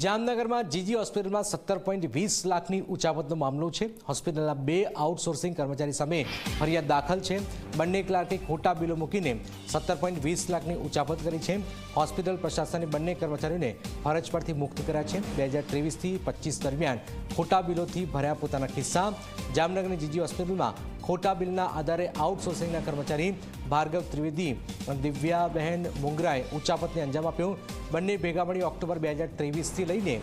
જામનગરમાં જીજી હોસ્પિટલમાં સત્તર પોઈન્ટ વીસ લાખની ઉચાપતનો મામલો છે. હોસ્પિટલના બે આઉટસોર્સિંગ કર્મચારી સામે ફરિયાદ દાખલ છે. બંને ક્લાર્કે ખોટા બિલો મૂકીને સત્તર પોઈન્ટ વીસ લાખની ઉચાપત કરી છે. હોસ્પિટલ પ્રશાસને બંને કર્મચારીઓને ફરજ પરથી મુક્ત કર્યા છે. બે હજાર ત્રેવીસથી પચીસ દરમિયાન ખોટા બિલોથી ભર્યા પોતાના ખિસ્સા. જામનગરની જીજી હોસ્પિટલમાં ખોટા બિલના આધારે આઉટસોર્સિંગના કર્મચારી ભાર્ગવ ત્રિવેદી દિવ્યાબહેન મુંગરાએ ઉચાપતને અંજામ આપ્યો. બંને ભેગા મળી ઓક્ટોબર બે હજાર ત્રેવીસથી લઈને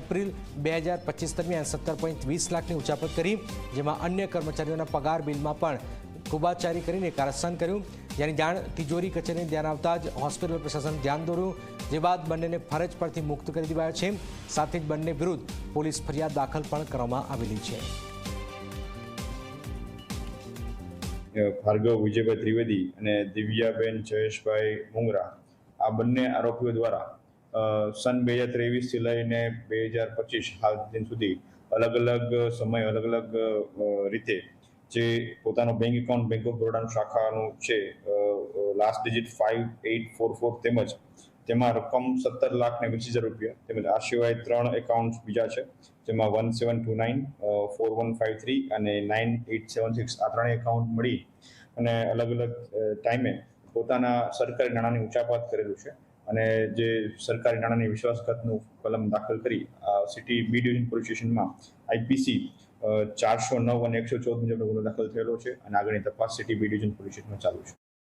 એપ્રિલ બે હજાર પચીસ દરમિયાન સત્તર પોઈન્ટ વીસ લાખની ઉચાપત કરી, જેમાં અન્ય કર્મચારીઓના પગાર બિલમાં પણ કુબાચારી કરીને કારસ્થાન કર્યું. જેની જાણ તિજોરી કચેરીને ધ્યાન આવતા જ હોસ્પિટલ પ્રશાસન ધ્યાન દોર્યું, જે બાદ બંનેને ફરજ પરથી મુક્ત કરી દેવાયા છે. સાથે જ બંને વિરુદ્ધ પોલીસ ફરિયાદ દાખલ પણ કરવામાં આવેલી છે. ભાર્ગવ વિજયભાઈ ત્રિવેદી અને દિવ્યાબેન જયેશભાઈ મુંગરા આ બંને આરોપીઓ દ્વારા સન બે હજાર ત્રેવીસથી લઈને બે હજાર પચીસ હાલ દિન સુધી અલગ અલગ સમય, અલગ અલગ રીતે જે પોતાનો બેંક એકાઉન્ટ બેંક ઓફ બરોડાનું શાખાનું છે last digit five eight four four તેમજ તેમાં રકમ સત્તર લાખ ને વીસ હજાર રૂપિયા તેમજ આ સિવાય ત્રણ એકાઉન્ટ બીજા છે, જેમાં one seven two nine four one five three અને નાઇન એઇટ સેવન સિક્સ આ ત્રણેય એકાઉન્ટ મળી અને અલગ અલગ ટાઈમે પોતાના સરકારી નાણાંની ઉચાપાત કરેલું છે. અને જે સરકારી નાણાંની વિશ્વાસઘાતનું કલમ દાખલ કરી city B division police IPC ચારસો નવ અને એકસો ચૌદ મુજબનો ગુનો દાખલ થયેલો છે અને આગળની તપાસ સિટી બી ડિવિઝન પોલીસ સ્ટેશનમાં ચાલુ છે.